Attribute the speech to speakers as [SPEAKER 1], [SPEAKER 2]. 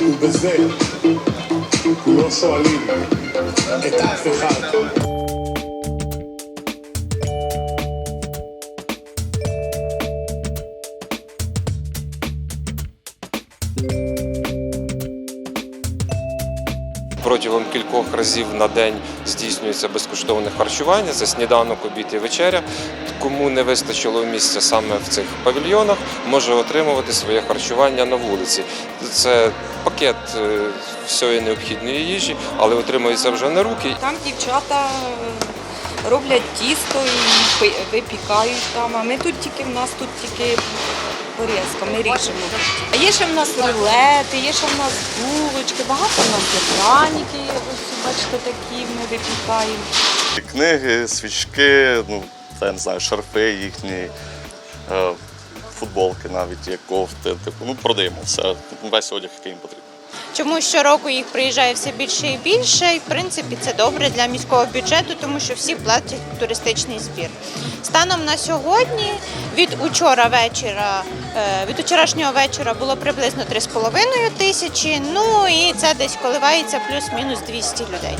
[SPEAKER 1] ובזה לא שואלים את אף אחד.
[SPEAKER 2] Протягом кількох разів на день здійснюється безкоштовне харчування. Це сніданок, обід і вечеря. Кому не вистачило місця саме в цих павільйонах, може отримувати своє харчування на вулиці. Це пакет е, всієї необхідної їжі, але отримується вже на руки.
[SPEAKER 3] Там дівчата роблять тісто і випікають там, а ми тут тільки в нас тут тільки порізка, ми ріжемо. А є ще в нас рулети, є ще в нас булочки, багато в нас ось бачите, такі ми випікаємо.
[SPEAKER 4] Книги, свічки, ну, я не знаю, шарфи їхні, е, футболки навіть, є кофти. Типу, ну, продаємо все, весь одяг, який їм потрібен.
[SPEAKER 5] Чому щороку їх приїжджає все більше і більше, і в принципі це добре для міського бюджету, тому що всі платять туристичний збір. Станом на сьогодні від учора вечора, е, від вчорашнього вечора було приблизно 3,5 тисячі. Ну і це десь коливається плюс-мінус 200 людей.